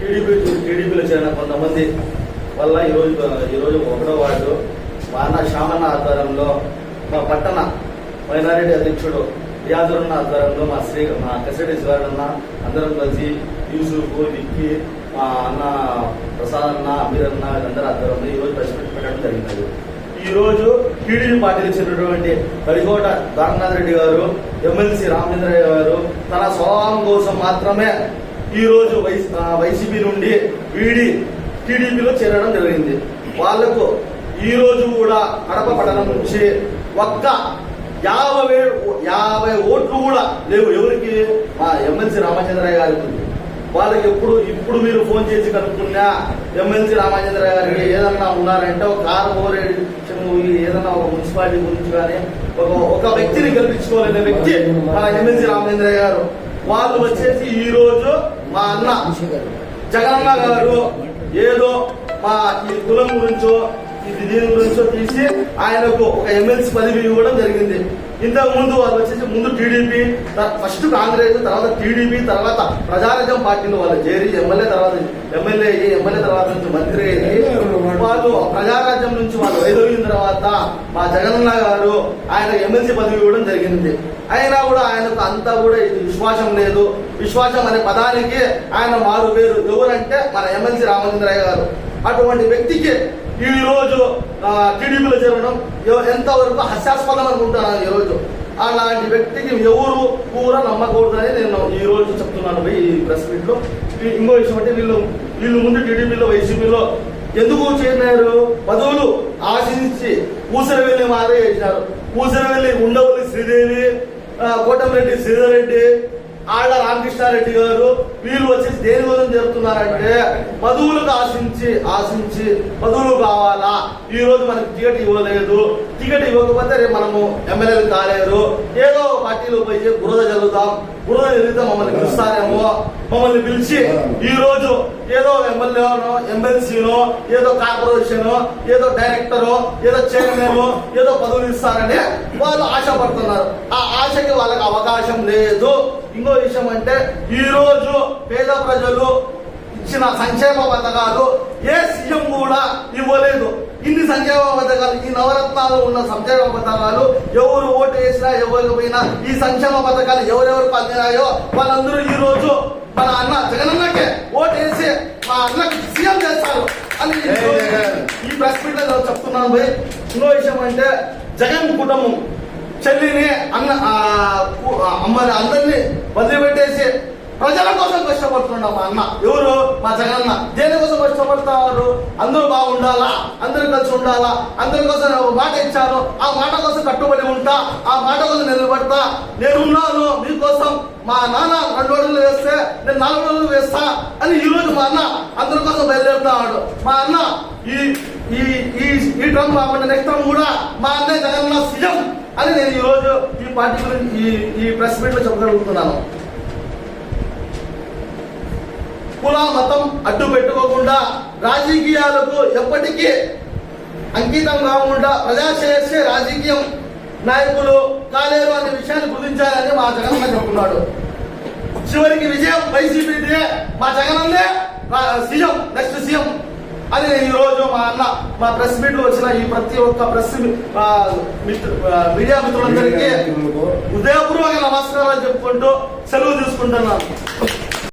TDP టీడీపీలో చేరిన కొంతమంది వల్ల ఈరోజు ఈరోజు ఒకటో వార్డు మా అన్న శ్యామన్న ఆధ్వర్యంలో మా పట్టణ మైనారిటీ అధ్యక్షుడు రియాజున్న ఆధ్వర్యంలో మా శ్రీ మా కసిరెడ్డి శివారన్న అందరం కలిసి యూసుఫ్ విక్కి మా అన్న ప్రసాద్ అన్న అమీర్ అన్న వీళ్ళందరూ ఆధ్వర్యంలో ఈరోజు ప్రెస్ మీట్ పెట్టడం జరిగినది. ఈరోజు టీడీపీ పార్టీకి చెందినటువంటి కడికోట దారనాథ్ రెడ్డి గారు ఎమ్మెల్సీ రామచంద్రయ్య గారు తన స్వభావం కోసం మాత్రమే ఈ రోజు వైస్- వైసీపీ నుండి వీడి టీడీపీలో చేరడం జరిగింది. వాళ్ళకు ఈ రోజు కూడా కడప పట్టణం నుంచి ఒక్క యాభై వే- యాభై ఓట్లు కూడా లేవు. ఎవరికి? మా ఎమ్మెల్సీ రామచంద్రయ్య గారికి. ఉంది. వాళ్ళకి ఎప్పుడు ఇప్పుడు మీరు ఫోన్ చేసి కనుక్కున్నా ఎమ్మెల్సీ రామచంద్రయ్య గారికి ఏదన్నా ఉన్నారంటే ఒక కార్పొరేషన్ ఏదన్నా ఒక మున్సిపాలిటీ గురించి కానీ ఒక ఒక వ్యక్తిని గెలిపించుకోలేని వ్యక్తి మన ఎమ్మెల్సీ రామచంద్రయ్య గారు. వాళ్ళు వచ్చేసి ఈ రోజు మా అన్న జగనన్న గారు ఏదో మా ఈ కులం గురించో దీని గురించో తీసి ఆయనకు ఒక ఎమ్మెల్సీ పదవి ఇవ్వడం జరిగింది. ఇంతకు ముందు వాళ్ళు వచ్చేసి ముందు టీడీపీ ఫస్ట్ కాంగ్రెస్ తర్వాత టీడీపీ తర్వాత ప్రజారాజ్యం పార్టీలో వాళ్ళు చేరి ఎమ్మెల్యే తర్వాత ఎమ్మెల్యే అయ్యి ఎమ్మెల్యే తర్వాత నుంచి మంత్రి అయ్యి వాళ్ళు ప్రజారాజ్యం నుంచి వాళ్ళు వైదొలిగిన తర్వాత మా జగనన్న గారు ఆయన ఎమ్మెల్సీ పదవి ఇవ్వడం జరిగింది. అయినా కూడా ఆయనకు అంతా కూడా ఇది విశ్వాసం లేదు. విశ్వాసం అనే పదానికి ఆయన మారు పేరు. ఎవరంటే మన ఎమ్మెల్సీ రామచంద్రయ్య గారు. అటువంటి వ్యక్తికి ఈ రోజు టీడీపీలో చేరడం ఎంతవరకు హాస్యాస్పదం అనుకుంటున్నాను ఈ రోజు? అలాంటి వ్యక్తికి ఎవరు కూడా నమ్మకూడదని నేను ఈ రోజు చెప్తున్నాను ఈ ప్రెస్ మీట్లో. ఈ- ఇంకో విషయం అంటే వీళ్ళు వీళ్ళు ముందు టీడీపీలో వైసీపీలో ఎందుకు చేరినారు? పదవులు ఆశించి ఊసరవెల్లి వెళ్ళి మారే చేసినారు. ఊసరవెల్లి వెళ్ళి ఉండవల్లి శ్రీదేవి ఆ, కోటమిరెడ్డి శ్రీధర్ రెడ్డి ఆళ్ళ రామకృష్ణారెడ్డి గారు వీళ్ళు వచ్చేసి దేని చెప్తున్నారంటే పదవులకు ఆశించి ఆశించి పదవులు కావాలా? ఈ రోజు మనకి టికెట్ ఇవ్వలేదు. టికెట్ ఇవ్వకపోతే రేపు మనము ఎమ్మెల్యేలు కాలేరు ఏదో పార్టీలో పోయి బురద జరుగుతాం బురద జరిగితే మమ్మల్ని పిలుస్తారేమో. మమ్మల్ని పిలిచి ఈ రోజు ఏదో ఎమ్మెల్యేనో ఎమ్మెల్సీనో ఏదో కార్పొరేషన్ ఏదో డైరెక్టరో ఏదో చైర్మన్ ఏదో పదవులు ఇస్తారని వాళ్ళు ఆశపడుతున్నారు. ఆ ఆశకి వాళ్ళకి అవకాశం లేదు. ఇంకో విషయం అంటే ఈ రోజు పేద ప్రజలు ఇచ్చిన సంక్షేమ పథకాలు ఏ సీఎం కూడా ఇవ్వలేదు. ఇన్ని సంక్షేమ పథకాలు ఈ నవరత్నాలు ఉన్న సంక్షేమ పథకాలు ఎవరు ఓటు వేసినా ఎవరికి పోయినా ఈ సంక్షేమ పథకాలు ఎవరెవరికి అందినాయో వాళ్ళందరూ ఈ రోజు మన అన్న జగనన్నకే ఓటు వేసి మా అన్నకి సీఎం చేస్తారు. అని ఈ ప్రెస్ మీట్లో చెప్తున్నాను పోయి ఇంకో విషయం అంటే జగన్ కుటుంబం. చెల్లిని అన్న అమ్మని అందరినీ వదిలిపెట్టేసి ప్రజల కోసం కష్టపడుతున్నాడు మా అన్న ఎవరు? మా జగన్న దేనికోసం కష్టపడతారు? అందరూ బాగుండాలా? అందరూ కలిసి ఉండాలా? అందరి కోసం మాట ఇచ్చాను ఆ మాట కోసం కట్టుబడి ఉంటా. ఆ మాట కోసం నిలబడతా. నేనున్నాను మీకోసం. మా నాన్న రెండు రోజులు వేస్తే నేను నాలుగు రోజులు వేస్తా అని ఈ రోజు మా అన్న అందరి కోసం బయలుదేరుతాడు మా అన్న ఈ ఈ ఈ ఈ ట్రంప్ కాకుండా నెక్స్ట్ ట్రంప్ కూడా మా అన్నయ్య జగన్న సీఎం అని నేను ఈరోజు ఈ పార్టీ గురించి ఈ ఈ ప్రెస్ మీట్లో చెప్పగలుగుతున్నాను. కుల మతం అడ్డు పెట్టుకోకుండా రాజకీయాలకు ఎప్పటికీ అంకితం కాకుండా ప్రజాశ్రేయస్సే రాజకీయం నాయకులు కాలేరు అనే విషయాన్ని గుర్తించాలని మా జగనన్న చెప్తున్నాడు. చివరికి విజయం వైసీపీదే మా జగనన్నే సీఎం నెక్స్ట్ సీఎం అని నేను ఈ రోజు మా అన్న మా ప్రెస్ మీట్లో వచ్చిన ఈ ప్రతి ఒక్క ప్రెస్ మీడియా మిత్రులందరికీ హృదయపూర్వక నమస్కారాలు చెప్పుకుంటూ సెలవు తీసుకుంటున్నాను.